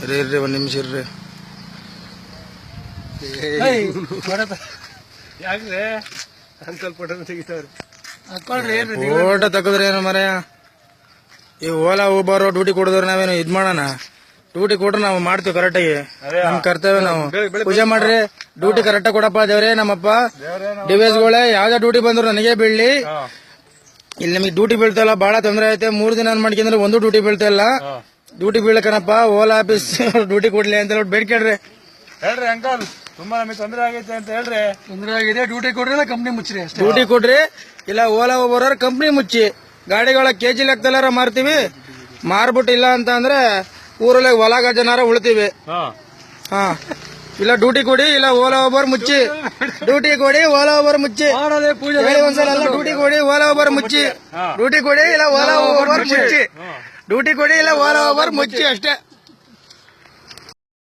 ಇರ್ರಿ ಇರ್ರಿ ಒಂದ್ ನಿಮಿಷ ಇರ್ರಿ. ಫೋಟೋ ತಗದ್ರಿ ಏನು ಮರ ಈ ಓಲಾ ಊಬರ್ ಡ್ಯೂಟಿ ಕೊಡಿದ್ರೆ ನಾವೇನು ಇದ್ ಮಾಡೋಣ? ಡ್ಯೂಟಿ ಕೊಟ್ರೆ ನಾವು ಮಾಡ್ತೀವಿ ಕರೆಕ್ಟಾಗಿ ನಮ್ ಕರ್ತವ್ಯ ನಾವು. ಪೂಜೆ ಮಾಡ್ರಿ. ಡ್ಯೂಟಿ ಕರೆಕ್ಟಾಗಿ ಕೊಡಪ್ಪ ದೇವ್ರೇ ನಮ್ಮಪ್ಪ. ಡಿವೈಸ್ಗಳೇ ಯಾವ್ದೇ ಡ್ಯೂಟಿ ಬಂದ್ರು ನನಗೆ ಬೀಳ್ಲಿ. ಇಲ್ಲಿ ನಮಗೆ ಡ್ಯೂಟಿ ಬೀಳ್ತಲ್ಲ ಬಹಳ ತೊಂದರೆ ಐತೆ. ಮೂರ್ ದಿನ ಮಾಡ್ಕೊಂಡ್ರೆ ಒಂದು ಡ್ಯೂಟಿ ಬೀಳ್ತಾ ಇಲ್ಲ. ಡ್ಯೂಟಿ ಬೀಳಕನಪ್ಪ ಓಲಾ ಆಫೀಸ್ ಡ್ಯೂಟಿ ಕೊಡ್ಲಿ ಅಂತ ಹೇಳ್ಬಿಟ್ಟು ಬೇಡ್ಕೇಳ್ರಿ ಹೇಳ್ರಿ ಅಂಕಲ್ ತುಂಬಾ ನಮಗೆ ತೊಂದರೆ ಆಗೈತೆ ಅಂತ ಹೇಳ್ರಿ. ತೊಂದರೆ ಆಗಿದೆ ಡ್ಯೂಟಿ ಕೊಡ್ರಿ ಕಂಪ್ನಿ ಮುಚ್ಚ್ರಿ ಅಷ್ಟೇ. ಡ್ಯೂಟಿ ಕೊಡ್ರಿ ಇಲ್ಲ ಓಲಾ ಬರೋರು ಕಂಪ್ನಿ ಮುಚ್ಚಿ. ಗಾಡಿಗಳ ಕೆಜಿ ಲೆಕ್ಕದಲ್ಲಾರ ಮಾರ್ತೀವಿ. ಮಾರ್ಬಿಟ್ಟಿಲ್ಲ ಅಂತ ಅಂದ್ರೆ ಊರಲ್ಲಿ ಹೊಲ ಜನಾರ ಉಳ್ತೀವಿ. ಹಾ. ಹಾ. ಇಲ್ಲ ಡ್ಯೂಟಿ ಕೊಡಿ ಇಲ್ಲ ಓಲಾ ಓಬರ್ ಮುಚ್ಚಿ. ಡ್ಯೂಟಿ ಕೊಡಿ ಓಲಾ ಓಬರ್ ಮುಚ್ಚಿ. ಹೇಳಿ ಒಂದ್ಸಲ ಡ್ಯೂಟಿ ಕೊಡಿ ಓಲಾ ಓಬರ್ ಮುಚ್ಚಿ. ಡ್ಯೂಟಿ ಕೊಡಿ ಇಲ್ಲ ಓಲಾ ಓಬರ್ ಮುಚ್ಚಿ. ಡ್ಯೂಟಿ ಕೊಡಿ ಇಲ್ಲ ಓಲಾ ಓಬರ್ ಮುಚ್ಚಿ ಅಷ್ಟೇ.